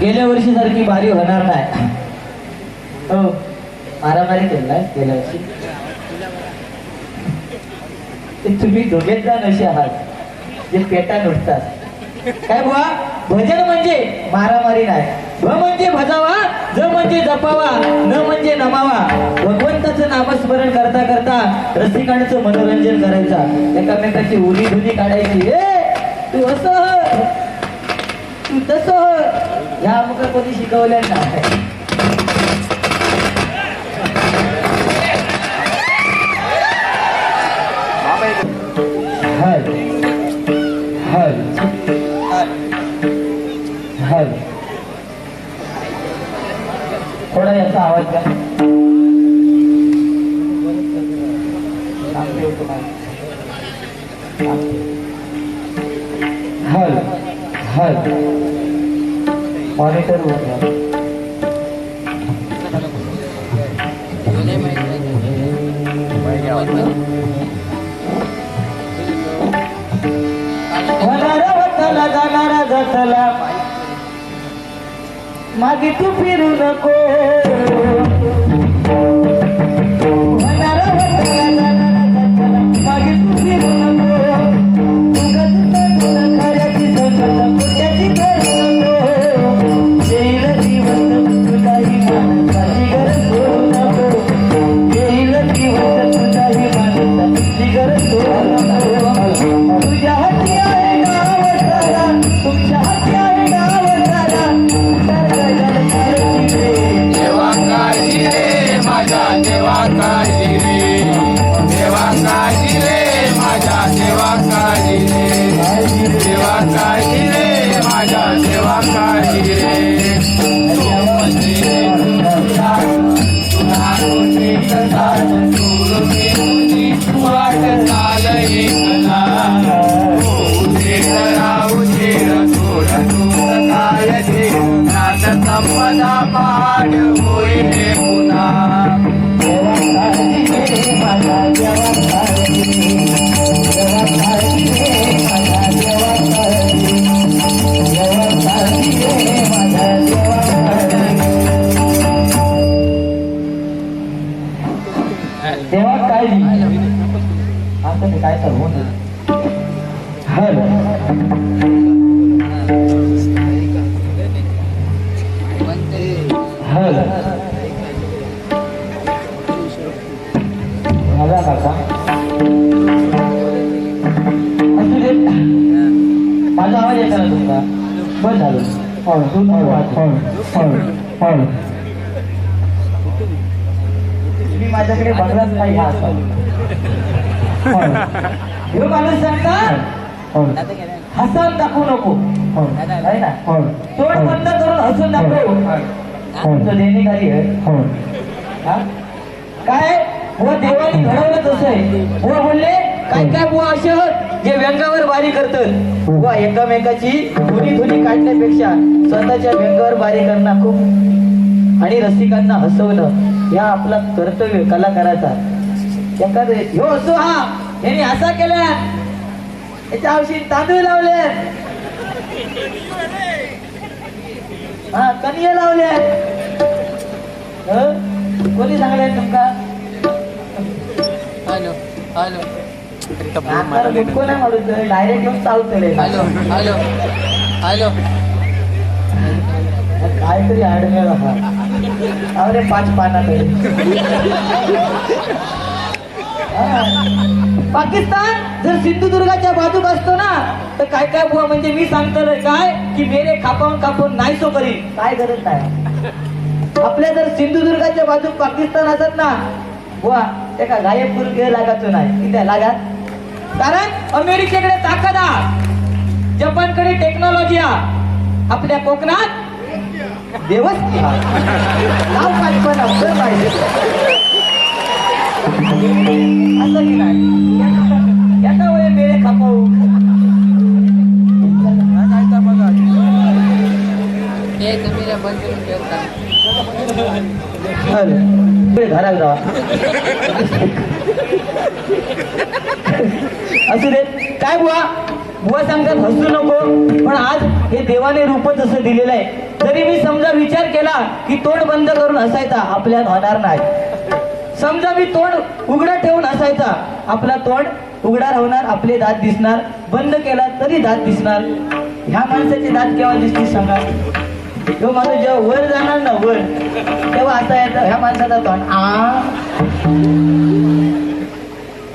गेल्या वर्षी सारखी भारी होणार नाही. हो मारामारी केलाय गेल्या वर्षी. तुम्ही दोघेच जण असे आहात. जे पेटा नुसतात काय बुवा? भजन म्हणजे मारामारी नाही. भ म्हणजे भजावा ज म्हणजे जपावा न म्हणजे नमावा. भगवंताचं नामस्मरण करता करता रसिकांचं मनोरंजन करायचा. एकामेकाची उली धुनी काढायची. ए! तू असं हो. तू तसं हो. ह्या अमुक कोणी शिकवल्या नाही. हल हल हल थोडा याचा आवाज द्या हल हल. मॉनिटर वर होणारा वतला जाणारा जतला. मागे तू फिरू नको. रे माझ्या देवा रे माझा देवा काळजी देवा काय आता ते काय तर होत माझ्याकडे बघलाच नाही हा असा हे माणूस सांगता हसन दाखवू नको. आहे ना? तोंड बंद करून हसून दाखव. तुमचं देणेकारी आहे. हा? काय? व देवाने घडवलं तसं आहे. व बोलले काय काय बुवा असे आहोत जे व्यंगावर बारी करतात. व एकामेकाची धुनी धुनी काढण्यापेक्षा स्वतःच्या व्यंगावर बारी करणं खूप आणि रसिकांना हसवणं या आपला कर्तव्य कलाकाराचा. एखादं ह्यो असो हा यांनी असा केला. याच्या औषधी तांदूळ लावले. हा कनिये लावले. हं? कोणी सांगले तुमका? Hello hello. मारून डायरेक्ट येऊन चालतले हॅलो हॅलो हॅलो. काहीतरी आडमेळ हा. अरे पाच पाना पाकिस्तान जर सिंधुदुर्गाच्या बाजूक असतो ना तर काय काय बुवा म्हणजे मी सांगतो काय? की मेरे खापावून कापून नाही सो करी. काय गरज नाही. आपल्या जर सिंधुदुर्गाच्या बाजूक पाकिस्तान असत ना बुवा त्या गायब करून घे लागायचो नाही. किती लागात? कारण अमेरिकेकडे ताकद आ जपानकडे टेक्नॉलॉजी आपल्या कोकणात हा नाव कल्पना असं पाहिजे. असं की नाही? याचा वेळ ठेवता. अरे पुढे घरात जावा असू दे. काय बुवा? बुवा सांगतात हसू नको. पण आज हे देवाने रूपच असं दिलेलं आहे. जरी मी समजा विचार केला की तोंड बंद करून हसायचा आपल्यात होणार नाही. समजा मी तोंड उघडं ठेवून हसायचा आपला तोंड उघडा राहणार आपले दात दिसणार बंद केला तरी दात दिसणार. ह्या माणसाचे दात केव्हा दिसतील सांगा? तो माणूस जेव्हा वर जाणार ना वर तेव्हा आता येतं ह्या माणसाचा तोंड आ.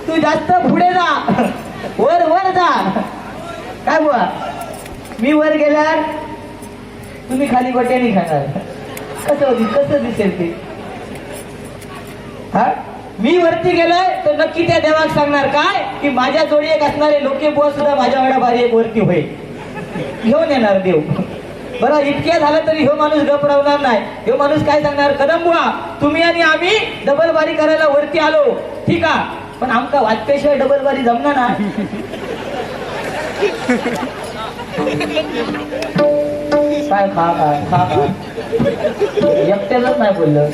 तू जास्त पुढे जा. वर वर जा. काय बुवा? मी वर गेल्यावर तुम्ही खाली गोट्याने खाणार. कसं कसं दिसेल ते? हा? मी वरती गेलोय तर नक्की त्या देवाक सांगणार काय? की माझ्या जोडी एक असणारे लोके बुवा सुद्धा माझ्या भारी एक वरती होईल घेऊन येणार देव. बरं इतक्या झालं तरी ह्यो माणूस गप राहणार नाही. ह्यो माणूस काय सांगणार? कदम बुवा तुम्ही आणि आम्ही डबल बारी करायला वरती आलो. ठीक आहे. पण आमका वाचपेशिवाय डबल बारी जमणार ना काय खा काय खा खा. एकट्यालाच नाही बोललं.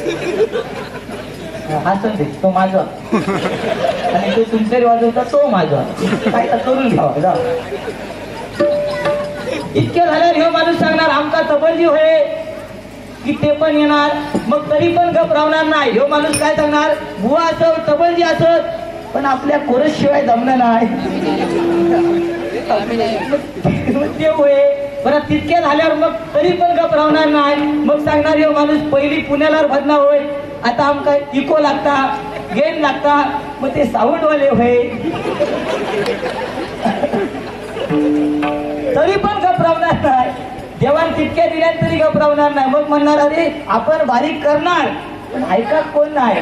हसन दे तो माझा. आणि तो तुमचे वाजवता तो माझा. काय करून घ्यावा जा. इतके झाल्यावर ह्यो माणूस सांगणार आमका तबलजी होय की ते पण येणार मग तरी पण गप राहणार नाही. ह्यो माणूस काय सांगणार बुवा असत तबलजी असत पण आपल्या कोरस शिवाय जमणार नाही. ते होय. बरं तितके झाल्यावर मग तरी पण गप राहणार नाही. मग सांगणार हो माणूस पहिली पुण्याला भजना होय. आता आमका इको लागता गेन लागता. मग ते साऊंडवाले होय. तरी पण घबरावणार नाही. देवान तितक्या दिल्यात तरी घबरावणार नाही. मग म्हणणार अरे आपण बारीक करणार पण ऐका कोण नाही.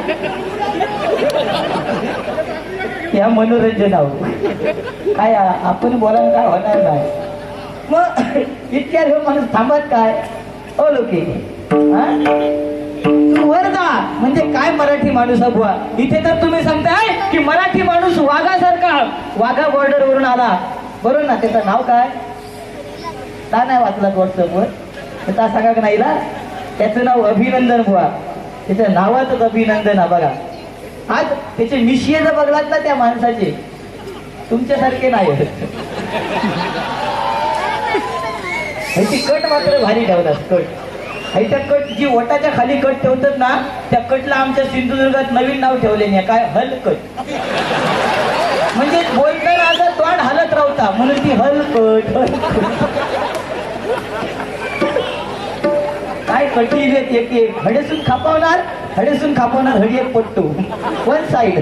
या मनोरंजन आहो काय आपण बोलायला काय होणार नाही. मग इतक्या हे माणूस थांबत काय? ओ लोके. तू वर जा. म्हणजे काय मराठी माणूस हा बुवा? इथे तर तुम्ही सांगताय की मराठी माणूस वाघासारखा. वाघा बॉर्डर वरून आला. बरोबर ना? त्याचं नाव काय? का नाही वाचला व्हॉट्सअपवर त्याचा सांगा का नाही त्याचं नाव अभिनंदन बुवा. त्याच्या नावाचंच अभिनंदन हा बघा. आज त्याचे मिशिये जर बघलात ना त्या माणसाचे? तुमच्यासारखे नाही. ह्याची कट मात्र भारी ठेवतात कट. ह्याच्या कट जी ओटाच्या खाली कट ठेवतात ना त्या कटला आमच्या सिंधुदुर्गात नवीन नाव ठेवले नाही काय? हलकट म्हणजे बोलताना असं तोंड हलत राहता म्हणून ती हलकट हलकट. काय कठीण आहेत एक एक. हडेसून खापावणार हडेसून खापावणार हडी एक पट्टू. वन साईड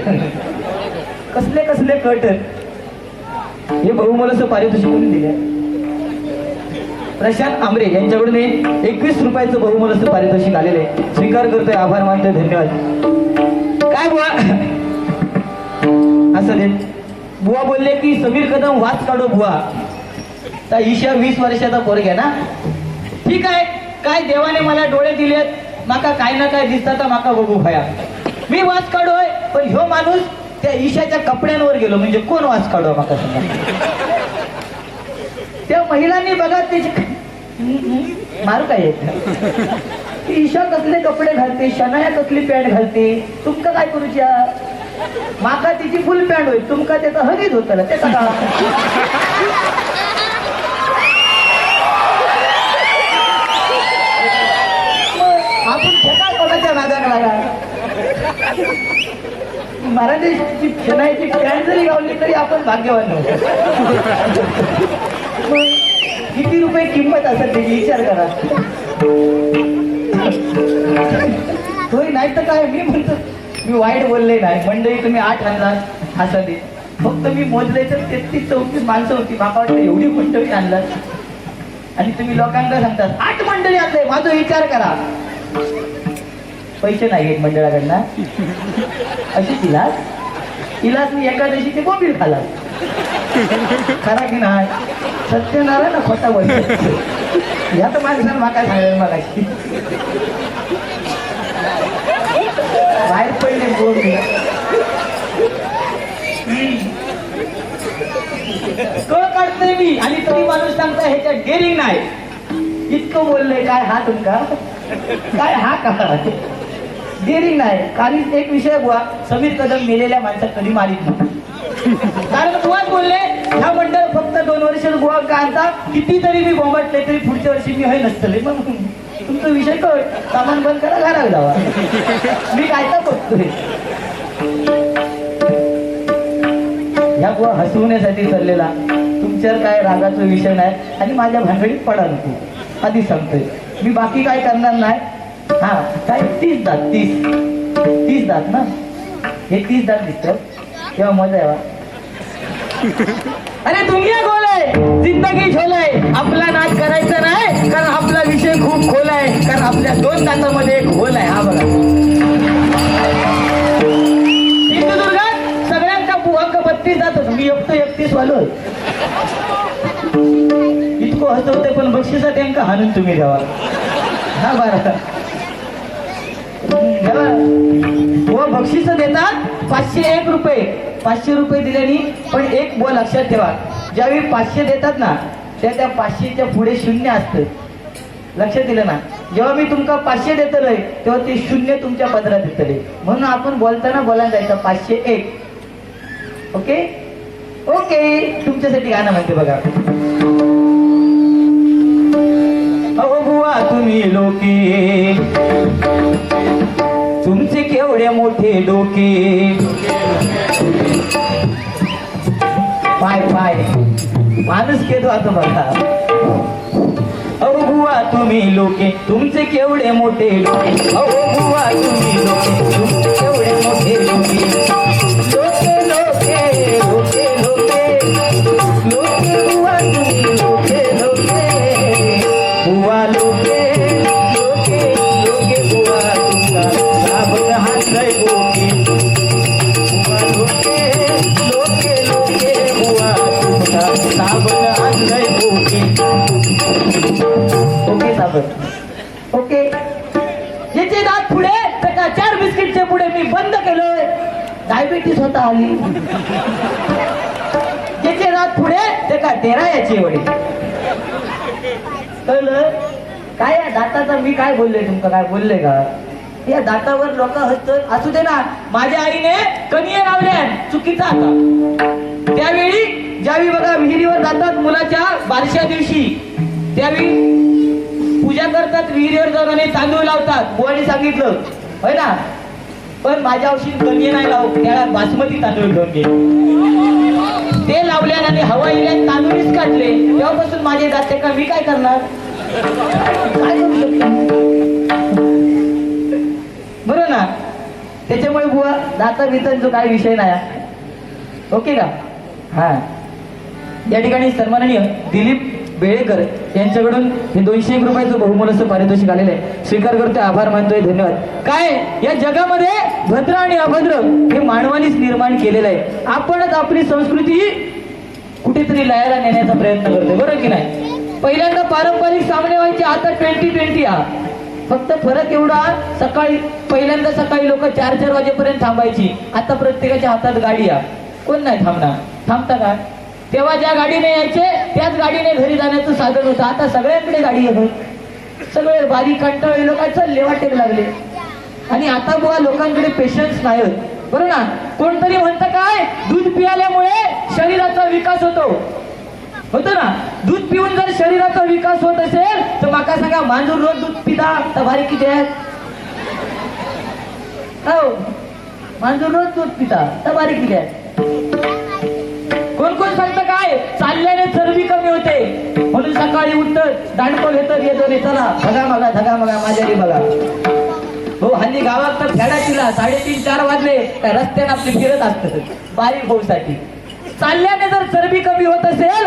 कसले कसले कट. हे बहुमोलाचं पारितोषिक म्हणून दिले. प्रशांत आमरे यांच्याकडून एकवीस रुपयाचं बहुमोलाचं पारितोषिक आलेलं आहे. स्वीकार करतोय आभार मानतोय धन्यवाद. काय बुवा? असं दे. बुवा बोलले की समीर कदम वाच काढो बुवा. तर ईशा वीस वर्षाचा पोरग आहे ना? ठीक आहे. काय देवाने मला डोळे दिलेत माका काय ना काय दिसता माका बघू भया. मी वाच काढोय पण ह्यो माणूस त्या ईशाच्या कपड्यांवर गेलो. म्हणजे कोण वाच काढो माका सांगा? त्या महिलांनी बघा त्याची मारू काय येत? ती ईशा कसले कपडे घालते शनाया कसली पॅन्ट घालते? तुमका काय करूच्या माका तिची फुल पॅन्ट होईल तुमका त्याचं हगीत होत त्याचा का आपण फेकाळ कोणाच्या नादाक लागा? मराठीची खेळायची पॅन्ट जरी गावली तरी आपण भाग्यवान होतो रुपये किंमत असेल त्याची विचार करा. होय नाही तर काय मी म्हणतो मी वाईट बोलले नाही. मंडळी तुम्ही आठ आणला असं फक्त मी मोजले तर तेहतीस चौतीस माणसं होती. बापा वाटतं एवढी मंडळी आणलात आणि तुम्ही लोकांना सांगतात आठ मंडळी आणले माझा विचार करा. पैसे नाही आहेत मंडळाकडनं. अशी तिला तिलाच मी एकादशी ते बोंबील खाला खरा की नाही? सत्यनारायण ना खोटा या तर माणसानं माका सांगायला मला. बाहेर पडले बोल कळ काढतोय मी. आणि तुम्ही माणूस सांगता ह्याच्यात डेअरिंग नाही. इतकं बोललंय काय हा तुमका काय हा का? डेअरिंग नाही. कारण एक विषय बुवा समीर कदम मेलेल्या माणसात कधी मारित नव्हता. कारण तुम्हाला बोलले ह्या मंडळ फक्त दोन वर्ष गोवा काढता कितीतरी मी बोंबाटले तरी पुढच्या वर्षी मी हे नसतले. मग तुमचा विषय कळ. सामान बंद करा घराला जावा. मी काय तर बघतोय. ह्या गोवा हसवण्यासाठी चाललेला. तुमच्यावर काय रागाचा विषय नाही आणि माझ्या भानगडीत पडा नको. आधी सांगतोय. मी बाकी काय करणार नाही? हा काय तीस दात तीस. तीस दात ना? हे तीस दात दिसतं. तेव्हा मजा यावा अरे दुनिया गोल आहे. जिंदगी झोल आहे. आपला नाच करायचा नाही कारण आपला विषय खूप खोल आहे. कारण आपल्या दोन दातामध्ये एक होल आहे हा बघा. सिंधुदुर्गात सगळ्यांचा हक्क बत्तीस जातच मी एकतो एकतीस वालो इतकं हसवते पण बक्षिसात त्यांना हाणून तुम्ही द्यावा हा बरं. व बक्षीस देतात पाचशे एक रुपये. पाचशे रुपये दिल्याने पण एक बोल लक्षात ठेवा. ज्यावेळी पाचशे देतात ना त्या त्या पाचशेच्या पुढे शून्य असतं. लक्षात दिलं ना? जेव्हा मी तुमका पाचशे देतलोय तेव्हा ते शून्य तुमच्या पदरात देतले. म्हणून आपण बोलताना बोलायला जायचं पाचशे एक. ओके? ओके. तुमच्यासाठी गाणं म्हणते बघा. अहो बुवा तुम्ही लोके. केवढे मोठे डोके. पाय पाय. माणूस केलो आता बघा. अहो बुवा तुम्ही लोके. तुमचे केवढे मोठे डोके. अहो बुवा तुम्ही ओके. याचे दात पुढे त्याच्या चार बिस्किटचे पुढे मी बंद केलोय. डायबिटीस होता आली. त्याचे दात पुढे त्याका का तेरा याची एवढी कळलं? काय या दाताचा मी काय बोलले तुमका काय बोलले का? या दातावर लोक हसत असू दे ना माझ्या आईने कनिये लावल्या चुकीचा आता. त्यावेळी ज्यावेळी बघा विहिरीवर जातात मुलाच्या बारशा दिवशी त्यावेळी करतात विहिरीवर जाऊन आणि तांदूळ लावतात. बुवानी सांगितलं होय ना? पण माझ्या औषधी कमी नाही लावू त्याला बासमती तांदूळ घेऊन गेले ते लावल्याने आणि हवा येण्यात तांदूळच काढले. तेव्हापासून माझे दाते का मी काय करणार? काय करू शकतो? बरोबर ना? त्याच्यामुळे बुवा दाता बितांचा काय विषय नाही हा. ओके का? हा. या ठिकाणी सन्माननीय दिलीप बेळेकर यांच्याकडून हे दोनशे एक रुपयाचं बहुमोलाचं पारितोषिक आलेलं आहे. स्वीकार करतोय आभार मानतोय धन्यवाद. काय? या जगामध्ये भद्र आणि अभद्र हे मानवानीच निर्माण केलेलं आहे. आपणच आपली संस्कृती कुठेतरी लयाला नेण्याचा प्रयत्न करतोय बरोबर की नाही? पहिल्यांदा पारंपरिक सामने व्हायचे आता ट्वेंटी ट्वेंटी हा. फक्त फरक एवढा सकाळी पहिल्यांदा सकाळी लोक चार चार वाजेपर्यंत थांबायची. आता प्रत्येकाच्या हातात गाडी या कोण नाही थांबणार? थांबता का? तेव्हा ज्या गाडीने यायचे त्याच गाडीने घरी जाण्याचं साधन होतं. आता सगळ्यांकडे गाडी आहे सगळे बारीक कंटाळले लोक चालले लागले. आणि आता बुवा लोकांकडे पेशन्स नाही होत. बरोबर ना? कोणतरी म्हणतं काय? दूध पियाल्यामुळे शरीराचा विकास होतो. होतो ना? दूध पिऊन जर शरीराचा विकास होत असेल तर माका सांगा मांजूर रोज दूध पिता? तर भारी किती आहे हो. मांजूर रोज दूध पिता. तर भारी किती आहे कोण कोण सांगतं काय? चालल्याने चरबी कमी होते. म्हणून सकाळी उठत दांडको घेतात येतो रे चला. धगा मगा धगा मगा माझ्यारी बघा. हो हल्ली गावात तर फेडा तिला साडेतीन चार वाजले काय रस्त्याने आपली फिरत असत. बारीक भाऊसाठी चालल्याने जर चरबी कमी होत असेल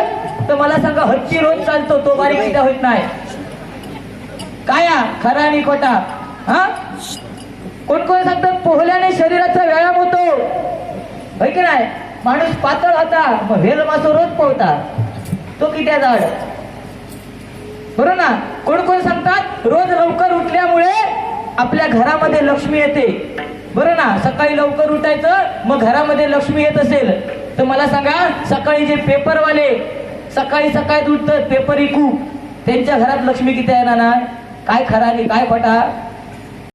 तर मला सांगा हत्ती रोज चालतो तो बारीक किती होत नाही. काय खरा आणि खोटा? हा? कोण कोण सांगतात पोहल्याने शरीराचा व्यायाम होतो. होय की नाही? माणूस पातळ होता मग वेल मासो रोज पोहता. तो किट्या झाड बरोबर ना? कोण कोण सांगतात? रोज लवकर उठल्यामुळे आपल्या घरामध्ये लक्ष्मी येते. बरं ना? सकाळी लवकर उठायचं मग घरामध्ये लक्ष्मी येत असेल. तर मला सांगा सकाळी जे पेपरवाले सकाळी सकाळी उठतात पेपर इकू. त्यांच्या घरात लक्ष्मी किती येणार ना काय खरा आणि काय फटा